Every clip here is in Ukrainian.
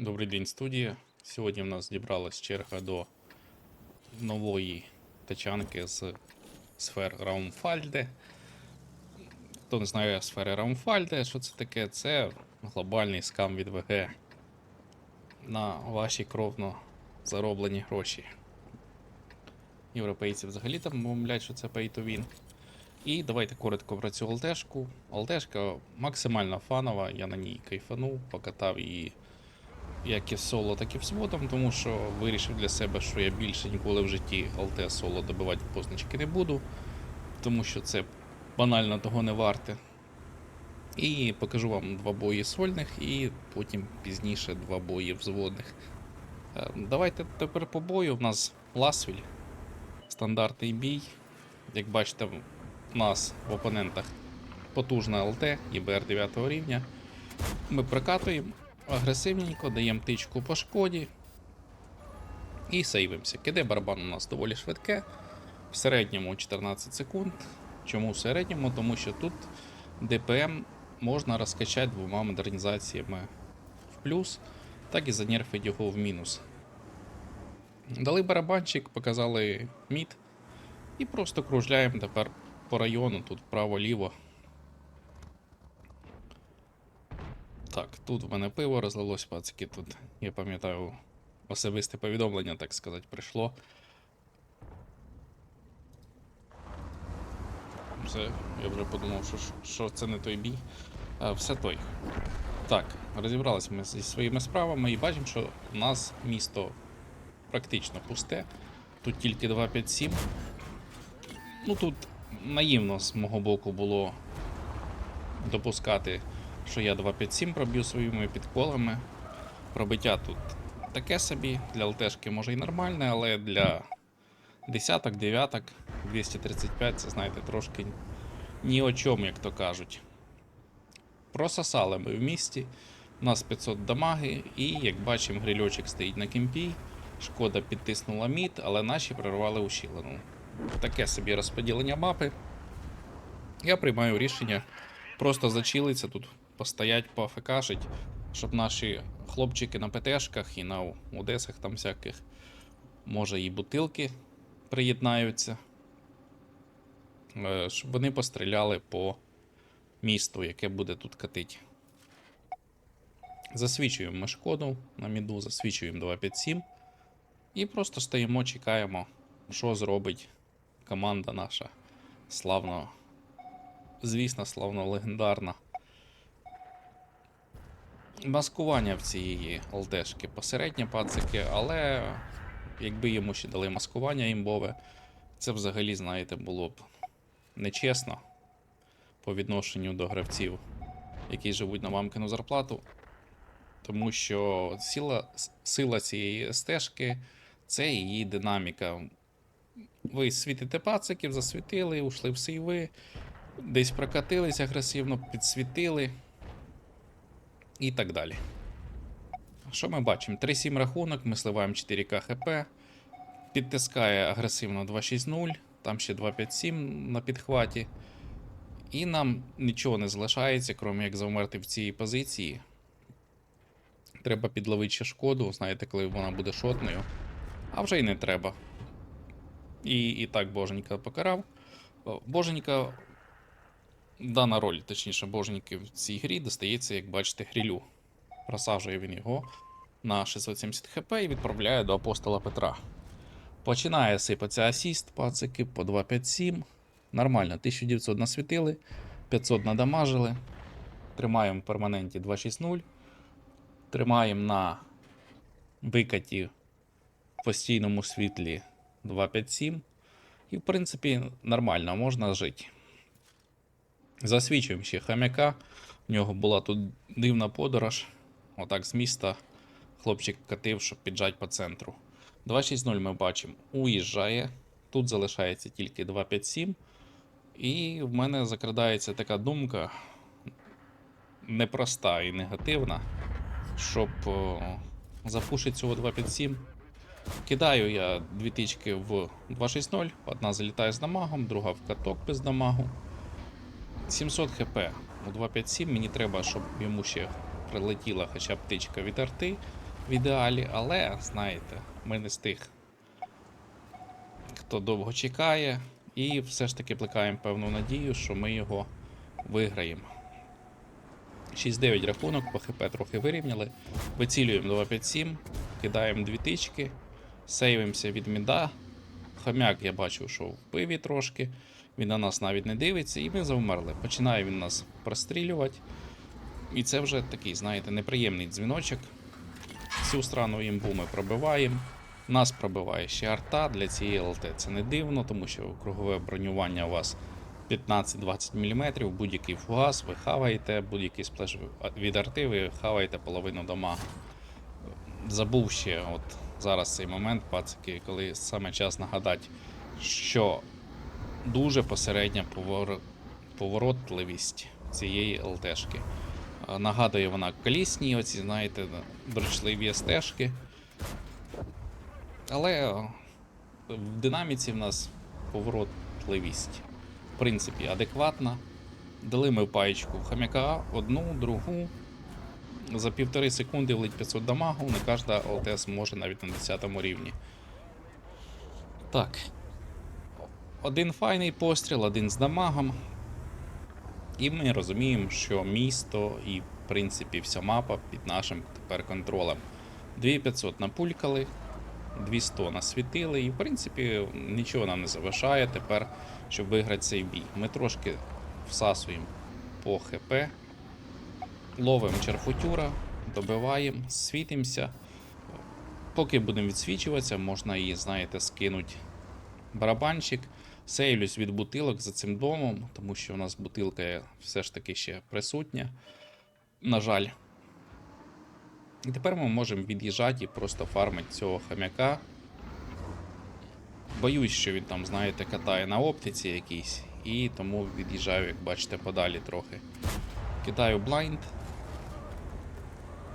Добрий день, студія. Сьогодні в нас зібралась черга до нової тачанки з сфер Раумфальде. Хто не знає сфери Раумфальде, що це таке? Це глобальний скам від ВГ на ваші кровно зароблені гроші. Європейці взагалі там мовлять, що це pay to win. І давайте коротко про цю ЛТшку. ЛТшка максимально фанова, я на ній кайфанув, покатав її як і соло, так і взводом, тому що вирішив для себе, що я більше ніколи в житті ЛТ соло добивати позначки не буду, тому що це банально того не варте. І покажу вам два бої сольних і потім пізніше два бої взводних. Е, Давайте тепер по бою. У нас Ласвіль. Стандартний бій. Як бачите, у нас в опонентах потужна ЛТ, ІБР 9 рівня. Ми прокатуємо агресивненько, даємо тичку по шкоді і сейвимося. Киде барабан у нас доволі швидке. В середньому 14 секунд. Чому в середньому? Тому що тут ДПМ можна розкачати двома модернізаціями в плюс, так і занерфити його в мінус. Дали барабанчик, показали мід. І просто кружляємо тепер по району, тут вправо-ліво. Так, тут в мене пиво розлилось, пацики. Тут, я пам'ятаю, особисте повідомлення, так сказати, прийшло. Все, я вже подумав, що, що це не той бій. А, все той. Так, розібралися ми зі своїми справами і бачимо, що у нас місто практично пусте. Тут тільки 257. Ну тут наївно з мого боку було допускати, що я 257 проб'ю своїми підколами. Пробиття тут таке собі, для ЛТшки може і нормальне, але для десяток, дев'яток, 235 це знаєте трошки ні о чому, як то кажуть. Прососали ми в місті. У нас 500 дамаги, і як бачимо, грильочок стоїть на кемпі. Шкода підтиснула мід, але наші прорвали ущілину. Таке собі розподілення мапи. Я приймаю рішення просто зачилиться тут, постоять, поафекашить, щоб наші хлопчики на ПТшках і на Одесах там всяких, може, і бутилки приєднаються. Е, Щоб вони постріляли по місту, яке буде тут катить. Засвічуємо ми шкоду на міду, засвічуємо 257. І просто стоїмо, чекаємо, що зробить команда наша славно. Звісно, славно легендарна. Маскування в цієї ЛТшки посередні пацики, але якби йому ще дали маскування імбове, це взагалі, знаєте, було б нечесно по відношенню до гравців, які живуть на мамкину зарплату. Тому що сила, сила цієї стежки це її динаміка. Ви світите пациків, засвітили, ушли в сейви, десь прокатились агресивно, підсвітили і так далі. Що ми бачимо? 3-7 рахунок, ми сливаємо 4К ХП, підтискає агресивно 2.6.0, там ще 2.5.7 на підхваті. І нам нічого не залишається, крім як завмерти в цій позиції. Треба підловити ще шкоду, знаєте, коли вона буде шотною. А вже й не треба. І, і так Боженька покарав. Боженька. Дана роль, точніше, Боженьки в цій грі достається, як бачите, грілю. Просаджує він його на 670 хп і відправляє до апостола Петра. Починає сипатися асіст, пацики по 257. Нормально, 1900 насвітили, 500 надамажили. Тримаємо в перманенті 260. Тримаємо на викаті в постійному світлі 257. І, в принципі, нормально, можна жити. Засвічуємо ще хам'яка. У нього була тут дивна подорож. Отак з міста хлопчик катив, щоб піджать по центру. 2.6.0 ми бачимо, уїжджає. Тут залишається тільки 2.5.7. І в мене закрадається така думка непроста і негативна, щоб о, зафушити цього 2.5.7. Кидаю я дві тички в 2.6.0, одна залітає з дамагом, друга в каток без дамагу. 700 хп у 2.5.7 мені треба, щоб йому ще прилетіла хоча б тичка від арти. в ідеалі, але знаєте, ми не з тих, хто довго чекає, і все ж таки плекаємо певну надію, що ми його виграємо. 6-9 рахунок, по ХП трохи вирівняли. Вицілюємо 2-5-7, кидаємо дві тички, сейвимося від міда. Хомяк я бачу, що в пиві трошки. Він на нас навіть не дивиться, і ми завмерли. Починає він нас прострілювати. І це вже такий, знаєте, неприємний дзвіночок. Цю страну імбу ми пробиваємо. Нас пробиває ще арта для цієї ЛТ. Це не дивно, тому що кругове бронювання у вас 15-20 мм, будь-який фугас, ви хаваєте, будь-який сплеш від арти, ви хаваєте половину дамагу. Забув ще от зараз цей момент, пацики, коли саме час нагадати, що дуже посередня повор... поворотливість цієї ЛТшки. Е, Нагадує вона колісні, оці, знаєте, дрочливі стежки. Але е, в динаміці в нас поворотливість, в принципі, адекватна. Дали ми паєчку хам'яка одну, другу. За півтори секунди влить 500 дамагу, не кожна ЛТС може навіть на 10 рівні. Так. Один файний постріл, один з дамагом. І ми розуміємо, що місто і, в принципі, вся мапа під нашим тепер контролем. 2500 напулькали, 200 насвітили, і, в принципі, нічого нам не заважає тепер, щоб виграти цей бій. Ми трошки всасуємо по ХП, ловимо черфутюра, добиваємо, світимося. Поки будемо відсвічуватися, можна її, знаєте, скинути барабанчик. Сейлюсь від бутилок за цим домом, тому що у нас бутилка все ж таки ще присутня. На жаль. І тепер ми можемо від'їжджати і просто фармити цього хам'яка. Боюсь, що він там, знаєте, катає на оптиці якійсь, і тому від'їжджаю, як бачите, подалі трохи. Кидаю блайнд.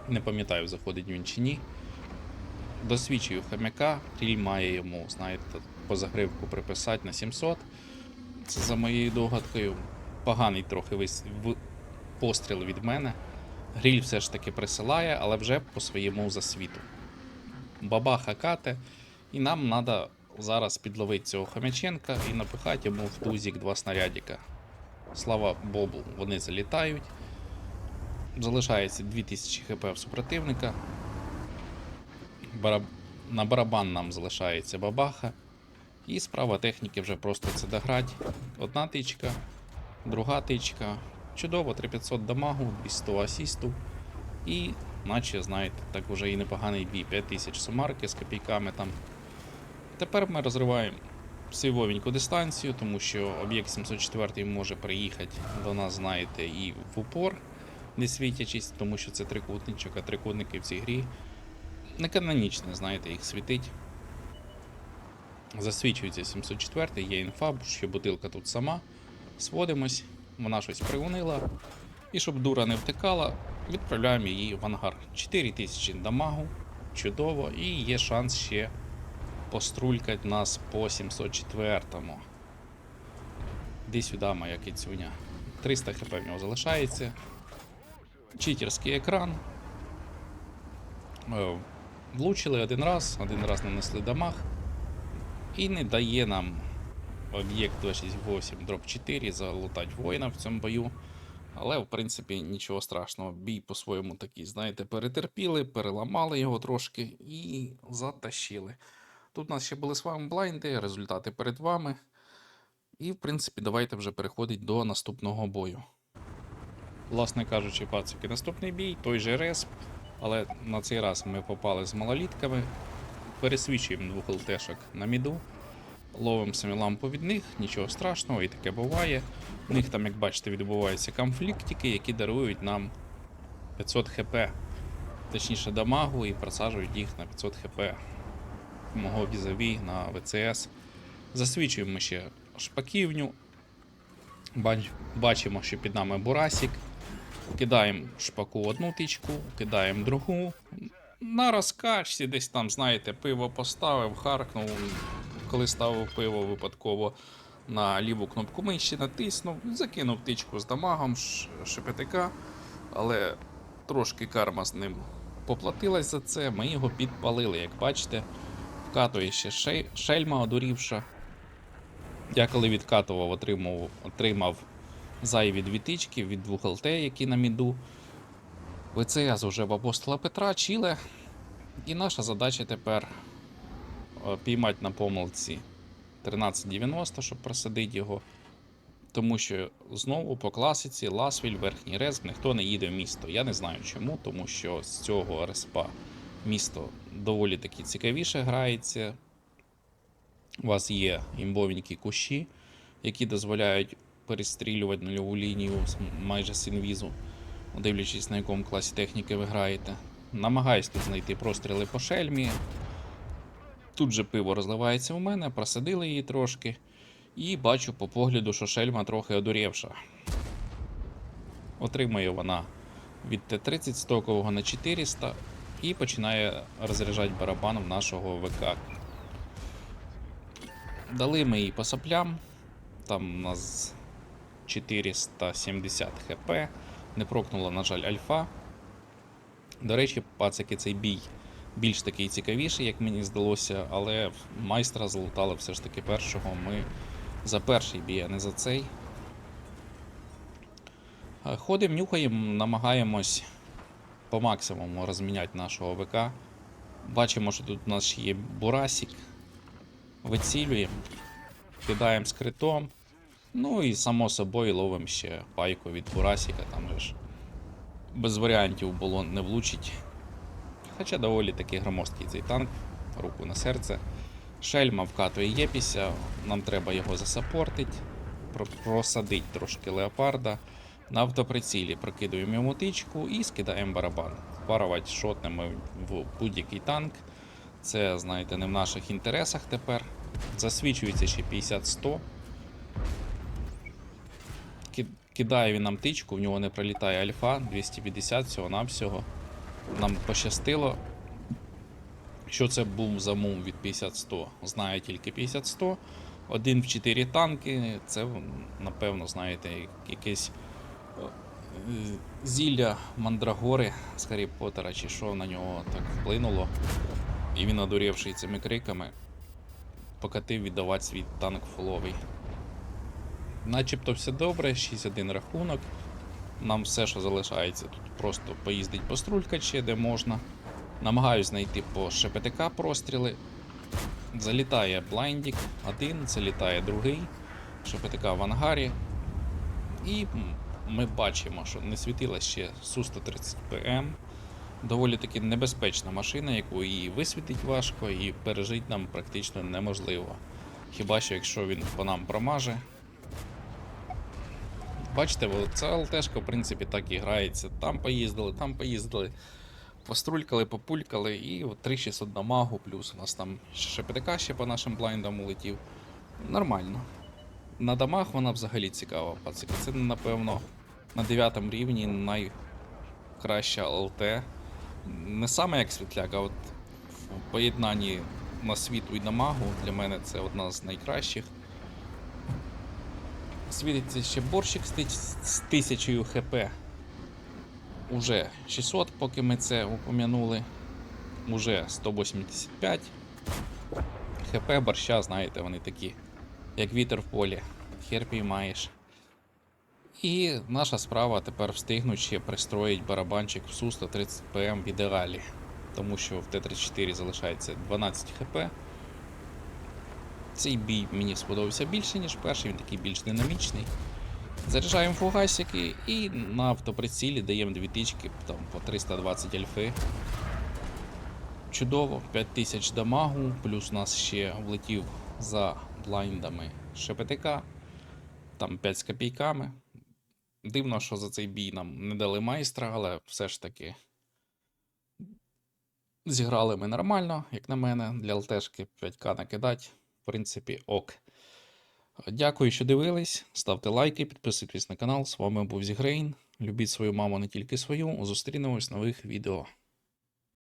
Не пам'ятаю, заходить він чи ні. Досвідчую хам'яка, ріль має йому, знаєте, по загривку приписати на 700. Це за моєю догадкою. Поганий трохи вис... постріл від мене. Гріль все ж таки присилає, але вже по своєму засвіту. Бабаха кате, і нам треба зараз підловити цього Хомяченка і напихати йому в тузік два снарядика. Слава Богу, вони залітають. Залишається 2000 хп в супротивника. Бараб... На барабан нам залишається бабаха. І справа техніки вже просто це дограти. Одна тичка, друга тичка. Чудово, 3500 дамагу, 200 асісту. І, наче, знаєте, так вже і непоганий бій. 5000 сумарки з копійками там. Тепер ми розриваємо сивовеньку дистанцію, тому що об'єкт 704 може приїхати до нас, знаєте, і в упор, не світячись, тому що це трикутничок, а трикутники в цій грі не канонічне, знаєте, їх світить. Засвічується 704 є інфа, що бутилка тут сама. Сводимось, вона щось приунила. І щоб дура не втекала, відправляємо її в ангар. 4000 дамагу, чудово, і є шанс ще пострулькати нас по 704-му. Іди сюди, моя кицюня. 300 хп в нього залишається. Читерський екран. Е, Влучили один раз, один раз нанесли дамаг. І не дає нам об'єкт 268 дроп 4 залутати воїна в цьому бою. Але, в принципі, нічого страшного. Бій по-своєму такий, знаєте, перетерпіли, переламали його трошки і затащили. Тут у нас ще були з вами блайнди, результати перед вами. І, в принципі, давайте вже переходити до наступного бою. Власне кажучи, пацики, наступний бій, той же респ, але на цей раз ми попали з малолітками. Пересвічуємо двох ЛТшок на міду. Ловимо самі лампу від них, нічого страшного, і таке буває. У них там, як бачите, відбуваються конфліктики, які дарують нам 500 хп, точніше дамагу, і просаджують їх на 500 хп мого візаві на ВЦС. Засвічуємо ще шпаківню. Бач- Бачимо, що під нами бурасік. Кидаємо шпаку одну тичку, кидаємо другу. На розкачці десь там, знаєте, пиво поставив, харкнув. Коли ставив пиво випадково на ліву кнопку миші, натиснув, закинув тичку з дамагом ш- ШПТК, але трошки карма з ним поплатилась за це, ми його підпалили. Як бачите, вкатує ще шельма одурівша. Я коли відкатував, отримав, отримав зайві дві тички від двох ЛТ, які на міду. ВЦС уже в апостола Петра, Чіле. І наша задача тепер е, піймати на помилці 1390, щоб просадити його. Тому що знову по класиці Ласвіль, Верхній Резк, ніхто не їде в місто. Я не знаю чому, тому що з цього респа місто доволі таки цікавіше грається. У вас є імбовенькі кущі, які дозволяють перестрілювати нульову лінію майже з інвізу, дивлячись на якому класі техніки ви граєте. Намагаюсь тут знайти простріли по шельмі. Тут же пиво розливається у мене, просадили її трошки. І бачу по погляду, що шельма трохи одурівша. Отримує вона від Т-30 стокового на 400 і починає розряджати барабан в нашого ВК. Дали ми їй по соплям. Там у нас 470 хп. Не прокнула, на жаль, альфа. До речі, пацики, цей бій більш такий цікавіший, як мені здалося, але майстра залутали все ж таки першого. Ми за перший бій, а не за цей. Е, Ходимо, нюхаємо, намагаємось по максимуму розміняти нашого ВК. Бачимо, що тут у нас є бурасик. Вицілюємо, кидаємо скритом. Ну і само собою ловимо ще пайку від бурасика, там же ж без варіантів було не влучить. Хоча доволі таки громоздкий цей танк, руку на серце. Шельма вкатує Єпіся, нам треба його засапортити, про- просадить трошки леопарда. На автоприцілі прокидуємо йому тичку і скидаємо барабан. Впарувати шотнемо в будь-який танк. Це, знаєте, не в наших інтересах тепер. Засвічується ще 50-100. Кидає він нам тичку, в нього не пролітає альфа, 250 всього-навсього. Нам пощастило. Що це був за мум від 50-100? Знаю тільки 50-100. Один в 4 танки. Це, напевно, знаєте, якесь е, зілля Мандрагори з Гаррі Поттера, чи що на нього так вплинуло. І він, одурівший цими криками, покатив віддавати свій танк фуловий. Начебто все добре, 6-1 рахунок. Нам все, що залишається, тут просто поїздить пострулькать ще де можна. Намагаюсь знайти по ШПТК простріли. Залітає блайндік один, залітає другий. ШПТК в ангарі. І ми бачимо, що не світила ще Су-130 ПМ. Доволі таки небезпечна машина, яку і висвітить важко, і пережити нам практично неможливо. Хіба що якщо він по нам промаже. Бачите, ця ЛТшка, в принципі, так і грається. Там поїздили, там поїздили, пострулькали, популькали, і от 3600 дамагу, плюс у нас там ПТК ще по нашим блайндам улетів. Нормально. На дамаг вона взагалі цікава, пацики. Це, напевно, на 9 рівні найкраща ЛТ. Не саме як світляк, а от в поєднанні на світу і дамагу для мене це одна з найкращих. Світиться ще борщик з тич- з тисячою хп. Уже 600, поки ми це упомянули. Уже 185. ХП борща, знаєте, вони такі, як вітер в полі. Хер піймаєш. І наша справа тепер встигнуть ще пристроїть барабанчик в Су-130 ПМ в ідеалі. Тому що в Т-34 залишається 12 хп. Цей бій мені сподобався більше, ніж перший, він такий більш динамічний. Заряджаємо фугасики і на автоприцілі даємо дві тички там, по 320 альфи. Чудово, 5000 дамагу, плюс у нас ще влетів за блайндами ШПТК, там 5 з копійками. Дивно, що за цей бій нам не дали майстра, але все ж таки зіграли ми нормально, як на мене, для ЛТшки 5К накидать. В принципі, ок. Дякую, що дивились. Ставте лайки, підписуйтесь на канал. З вами був Зігрейн. Любіть свою маму, не тільки свою. Зустрінемось в нових відео.